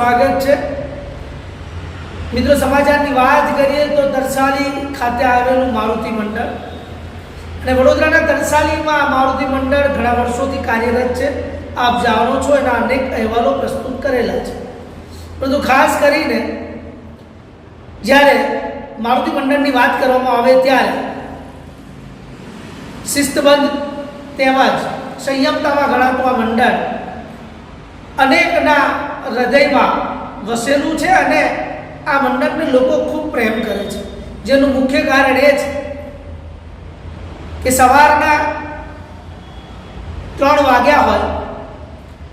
સ્વાગત છે. મિત્રો, સમાચારની વાત કરીએ તો તરસાલી ખાતે આવેલું મારુતિ મંડળ અને વડોદરાના તરસાલીમાં મારુતિ મંડળ ઘણા વર્ષોથી કાર્યરત છે. આપ જાણો છો, એના અનેક અહેવાલો પ્રસ્તુત કરેલા છે. પરંતુ ખાસ કરીને જ્યારે મારુતિ મંડળની વાત કરવામાં આવે ત્યારે શિસ્તબદ્ધ તેમજ સંયમતામાં ગણાતું આ મંડળ અનેકના હૃદયમાં વસેલું છે અને આ મંડપને લોકો ખૂબ પ્રેમ કરે છે. જેનું મુખ્ય કારણ એ છે કે સવારના ત્રણ વાગ્યા હોય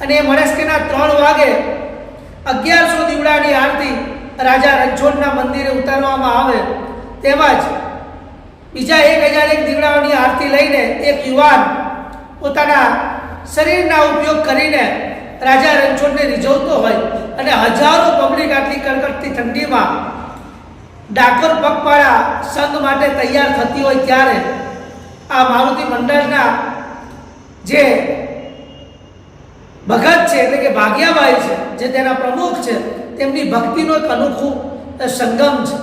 અને એ મળસ્કેના ત્રણ વાગે અગિયારસો દીવડાની આરતી રાજા રણછોડના મંદિરે ઉતારવામાં આવે તેમજ બીજા એક હજાર એક દીવડાઓની આરતી લઈને એક યુવાન પોતાના શરીરના ઉપયોગ કરીને રાજા રણછોડને રીઝવતો હોય અને હજારો પબ્લિક આટલી કડકડતી ઠંડીમાં ડાકોર પગપાળા સંઘ માટે તૈયાર થતી હોય ત્યારે આ મારુતિ મંડળના જે ભગત છે, એટલે કે ભાગ્યાભાઈ છે, જે તેના પ્રમુખ છે, તેમની ભક્તિનો એક અનોખું સંગમ છે.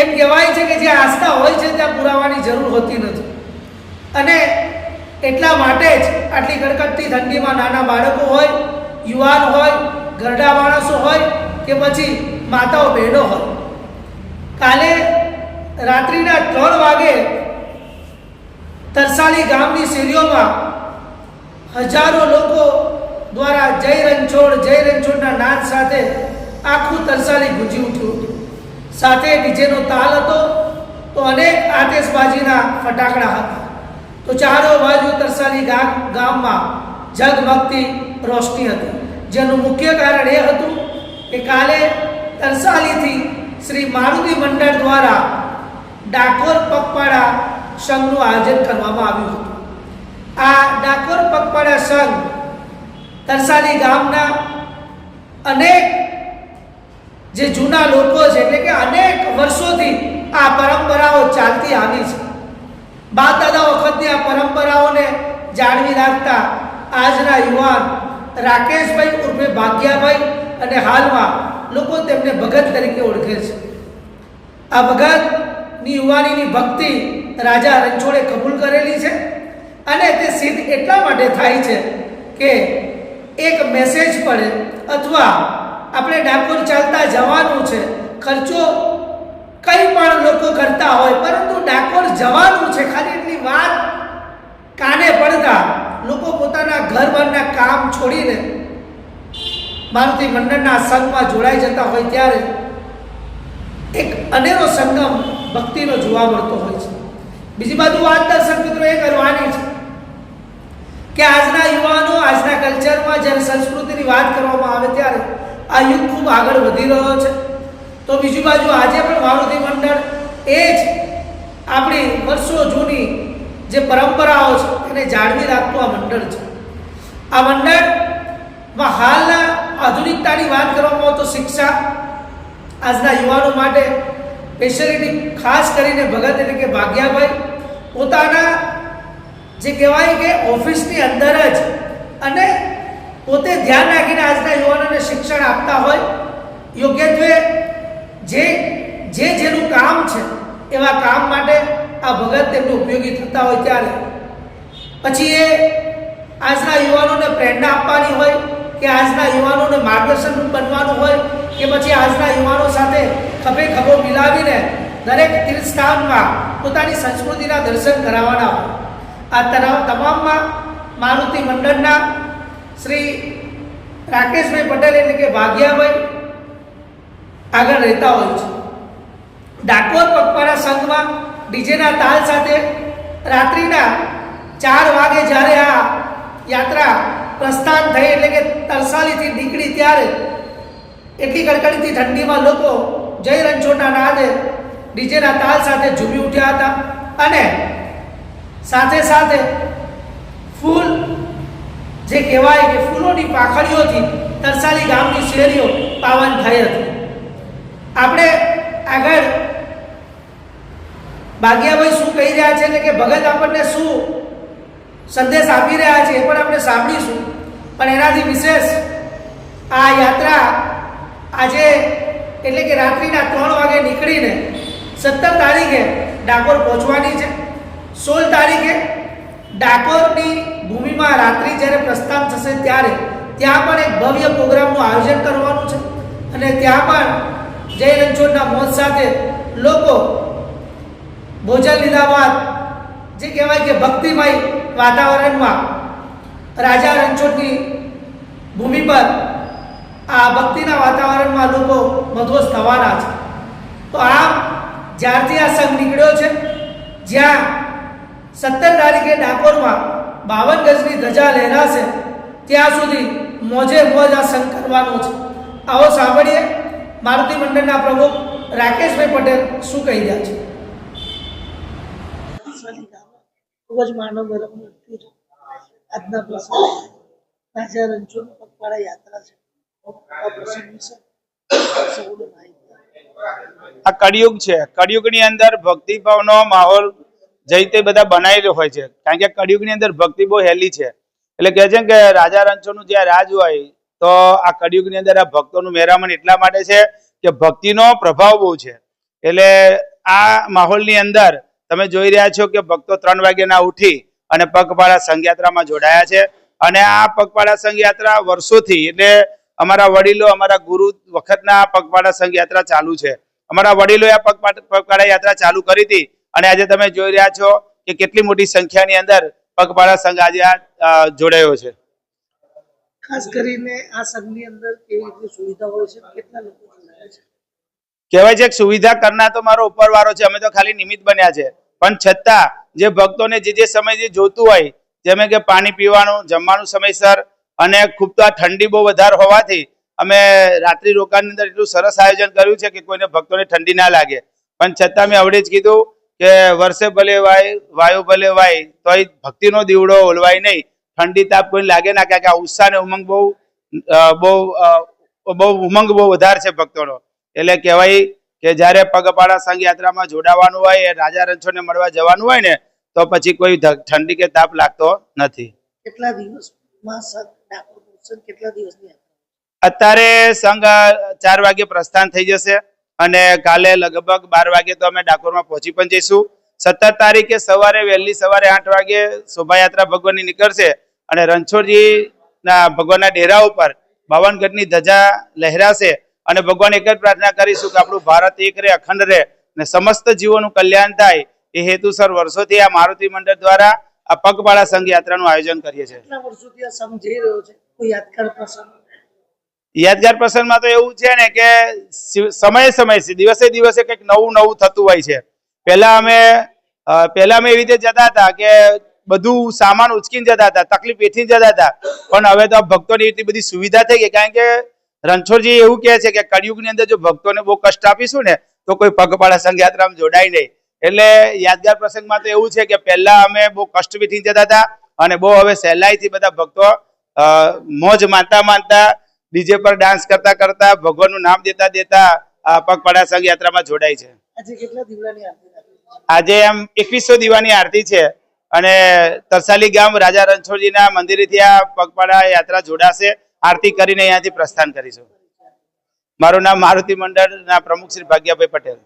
એમ કહેવાય છે કે જે આસ્થા હોય છે, ત્યાં પુરાવાની જરૂર હોતી નથી. અને એટલા માટે જ આટલી કડકડતી ઠંડીમાં નાના બાળકો હોય, યુવાન હોય, ઘરડા માણસો હોય કે પછી માતાઓ બહેનો હોય. કાલે રાત્રિના ત્રણ વાગે તરસાલી ગામની શેરીઓમાં હજારો લોકો દ્વારા જય રણછોડ, જય રણછોડના નાદ સાથે આખું તરસાલી ગુંજી ઉઠ્યું હતું. સાથે ડીજેનો તાલ હતો તો અનેક આતશબાજીના ફટાકડા હતા. તો ચારો બાજુ તરસાલી ગામ ગામમાં જગભક્તિ રોશની હતી. જેનું મુખ્ય કારણ એ હતું કે કાલે તરસાલીથી શ્રી મારુતિ મંડળ દ્વારા ડાકોર પગપાળા સંઘનું આયોજન કરવામાં આવ્યું હતું. આ ડાકોર પગપાળા સંઘ તરસાલી ગામના અનેક જે જૂના લોકો છે, એટલે કે અનેક વર્ષોથી આ પરંપરાઓ ચાલતી આવી છે. બા દાદા વખતની આ પરંપરાઓને જાળવી રાખતા આજના યુવાન રાકેશભાઈ ઉર્ફે ભાગ્યાભાઈ અને હાલમાં લોકો તેમને ભગત તરીકે ઓળખે છે. આ ભગતની યુવાનીની ભક્તિ રાજા રણછોડે કબૂલ કરેલી છે અને તે સિદ્ધ એટલા માટે થાય છે કે એક મેસેજ પડે અથવા આપણે ડાકોર ચાલતા જવાનું છે, ખર્ચો કંઈ પણ લોકો કરતા હોય, પરંતુ ડાકોર જવાનું છે. ખાલી એટલી વાત કાને પડતા? લોકો પોતાના ઘર બારના કામ છોડીને મારુતિ મંડળના સંઘમાં જોડાઈ જતા હોય ત્યારે એક અનેરો સંગમ ભક્તિનો જોવા મળતો હોય છે. બીજી બાજુ વાત દર્શક મિત્રો એ કરવાની છે કે આજના યુવાનો, આજના કલ્ચરમાં જ્યારે સંસ્કૃતિની વાત કરવામાં આવે ત્યારે આ યુગ ખૂબ આગળ વધી રહ્યો છે. તો બીજી બાજુ આજે પણ મારુતિ મંડળ એ જ આપણી વર્ષો જૂની જે પરંપરાઓ છે એને જાળવી રાખતું આ મંડળ છે. આ મંડળમાં હાલના આધુનિકતાની વાત કરવામાં આવે તો શિક્ષા આજના યુવાનો માટે સ્પેશિયલિટી ખાસ કરીને ભગત એટલે કે ભાગ્યાભાઈ પોતાના જે કહેવાય કે ઓફિસની અંદર જ અને પોતે ધ્યાન રાખીને આજના યુવાનોને શિક્ષણ આપતા હોય. યોગ્યત્વે જે જે જેનું કામ છે, એવા કામ માટે આ ભગત તેમનું ઉપયોગી થતા હોય ત્યારે. પછી એ આજના યુવાનોને પ્રેરણા આપવાની હોય કે આજના યુવાનોને માર્ગદર્શન બનવાનું હોય કે પછી આજના યુવાનો સાથે ખભે ખભો મિલાવીને દરેક તીર્થસ્થાનમાં પોતાની સંસ્કૃતિના દર્શન કરાવવાના હોય. આ તમામમાં મારુતિ મંડળના શ્રી રાકેશભાઈ પટેલ એટલે કે ભાગ્યાભાઈ આગળ રહેતા હોય છે. ડાકોર પગપાળા સંઘમાં ડીજેના તાલ સાથે રાત્રિના ચાર વાગે જ્યારે આ યાત્રા પ્રસ્થાન થઈ એટલે કે તરસાલીથી નીકળી ત્યારે એટલી કડકડીથી ઠંડીમાં લોકો જય રણછોડના નાદે ડીજેના તાલ સાથે ઝૂમી ઉઠ્યા હતા અને સાથે સાથે ફૂલ જે કહેવાય કે ફૂલોની પાખડીઓથી તરસાલી ગામની શેરીઓ પાવન થઈ હતી. આપણે આગળ ભાગ્યાભાઈ શું કહી રહ્યા છે એટલે કે ભગત આપણને શું સંદેશ આપી રહ્યા છે એ પણ આપણે સાંભળીશું. પણ એનાથી વિશેષ આ યાત્રા આજે એટલે કે રાત્રિના ત્રણ વાગે નીકળીને સત્તર તારીખે ડાકોર પહોંચવાની છે. સોળ તારીખે ડાકોરની ભૂમિમાં રાત્રિ જ્યારે પ્રસ્થાન થશે ત્યારે ત્યાં પણ એક ભવ્ય પ્રોગ્રામનું આયોજન કરવાનું છે. અને ત્યાં પણ જય રણછોડના મોત સાથે લોકો ભોજન લીધા બાદ જે કહેવાય કે ભક્તિમય વાતાવરણમાં રાજા રણછોડની ભૂમિ પર આ ભક્તિના વાતાવરણમાં લોકો મધોસ થવાના છે. તો આ જ્યારથી આ સંઘ નીકળ્યો છે, જ્યાં સત્તર તારીખે ડાકોરમાં બાવન ગજની ધજા લહેરાશે, ત્યાં સુધી મોજે મોજ આ સંઘ કરવાનો છે. આવો સાંભળીએ. મારુતિ મંડળના પ્રમુખ રાકેશભાઈ પટેલ શું કહી રહ્યા છે? ખૂબ જ માનવ આજના પ્રસંગે રણછોડ પગપાળા યાત્રા છે. આ પ્રસંગ વિશે સૌને માહિતી આ કળિયુગ છે. કળિયુગની અંદર ભક્તિભાવનો માહોલ જઈ તે બધા બનાવેલો હોય છે. કારણ કે કળિયુગની અંદર ભક્તિ બહુ હેલી છે. એટલે કહે છે ને કે રાજા રણછોડનું જ્યાં રાજ હોય તો આ કળિયુગની અંદર આ ભક્તોનું મેરામણ એટલા માટે છે કે ભક્તિનો પ્રભાવ બહુ છે. એટલે આ માહોલની અંદર તમે જોઈ રહ્યા છો કે ભક્તો ત્રણ વાગ્યાના ઉઠી અને પગપાળા સંઘયાત્રામાં જોડાયા છે. અને આ પગપાળા સંઘયાત્રા વર્ષોથી એટલે અમારા વડીલો, અમારા ગુરુ વખતના પગપાળા સંઘયાત્રા ચાલુ છે. અમારા વડીલોએ આ પગપાળ- યાત્રા ચાલુ કરી હતી. અને આજે તમે જોઈ રહ્યા છો કે કેટલી મોટી સંખ્યાની અંદર પગપાળા સંઘ આજે જોડાયો છે. ખાસ કરીને આ સંઘની અંદર કેવી રીતે સુવિધા હોય છે, કેટલા લોકો કહેવાય છે કે સુવિધા કરનાર તો મારો ઉપરવાળો છે, અમે તો ખાલી નિમિત્ત બન્યા છે. પણ છતાં, જે ભક્તોને જે જે સમય જે જોતું હોય, જેમ કે પાણી પીવાનું, જમવાનું સમયસર, અને ખૂબ તો આ ઠંડી બહુ વધારે હોવાથી, અમે રાત્રિ રોકાણની અંદર એટલું સરસ આયોજન કર્યું છે કે કોઈને ભક્તોને ઠંડી ના લાગે. પણ છતાં મેં આવડે જ કીધું કે વર્ષે ભલે વાય, વાયુ ભલે વાય, તોય ભક્તિનો દીવડો ઓલવાય નહીં. ઠંડી તાપ કોઈ લાગે ના કારણ કે આ ઉત્સાહ ને ઉમંગ બહુ બહુ બહુ ઉમંગ બહુ વધારે છે ભક્તોનો. એટલે કહેવાય કે જ્યારે પગપાળા સંઘ યાત્રામાં જોડાવાનું હોય એ રાજા રણછોડને મળવા જવાનું હોય ને તો પછી કોઈ ઠંડી કે તાપ લાગતો નથી. કેટલા દિવસમાં સંઘ ડાકોર પહોંચશે કેટલા દિવસની અત્યારે સંઘ ચાર વાગે પ્રસ્થાન થઈ જશે અને કાલે લગભગ બાર વાગે તો અમે ડાકોરમાં પહોંચી પણ જઈશું. સત્તર તારીખે સવારે વહેલી સવારે આઠ વાગે શોભાયાત્રા ભગવાનની નીકળશે. અને રણછોડજી ના ભગવાનના ડેરા ઉપર બાવનગઢની ધજા લહેરાશે અને ભગવાન એક જ પ્રાર્થના કરીશું કે આપણું ભારત એક રહે અખંડ રહે અને સમસ્ત જીવોનું કલ્યાણ થાય એ હેતુસર વર્ષોથી આ મારુતિ મંડળ દ્વારા આ પગપાળા સંઘ યાત્રાનું આયોજન કરીએ છીએ. યાદગાર પ્રસંગમાં તો એવું છે ને કે સમય સમયે સમયે દિવસે દિવસે કંઈક નવું નવું થતું હોય છે. પહેલા અમે પહેલા અમે એવી રીતે જતા હતા કે બધું સામાન ઉચકીને જતા હતા તકલીફ એથી જતા હતા. પણ હવે તો ભક્તોની એટલી બધી સુવિધા થઈ ગઈ કારણ કે રણછોડજી એવું કહે છે કે કળિયુગની અંદર જો ભક્તોને બહુ કષ્ટ આપીશું ને તો કોઈ પગપાળા સંઘયાત્રામાં જોડાય નહીં. એટલે યાદગાર પ્રસંગમાં તો એવું છે કે પહેલા અમે બહુ કષ્ટ વેઠી જતા હતા અને બહુ હવે સહેલાઈથી બધા ભક્તો મોજ માનતા માનતા ડીજે પર ડાન્સ કરતા કરતા ભગવાનનું નામ દેતા દેતા આ પગપાળા સંઘ યાત્રામાં જોડાય છે? આજે એમ એકવીસો દીવાની આરતી છે. અને તરસાલી ગામ રાજા રણછોડજીના મંદિરેથી આ પગપાળા યાત્રા જોડાશે. આરતી કરીને અહીંયાથી પ્રસ્થાન કરીશું. મારું નામ મારુતિ મંડળના પ્રમુખ શ્રી ભાગ્યાભાઈ પટેલ.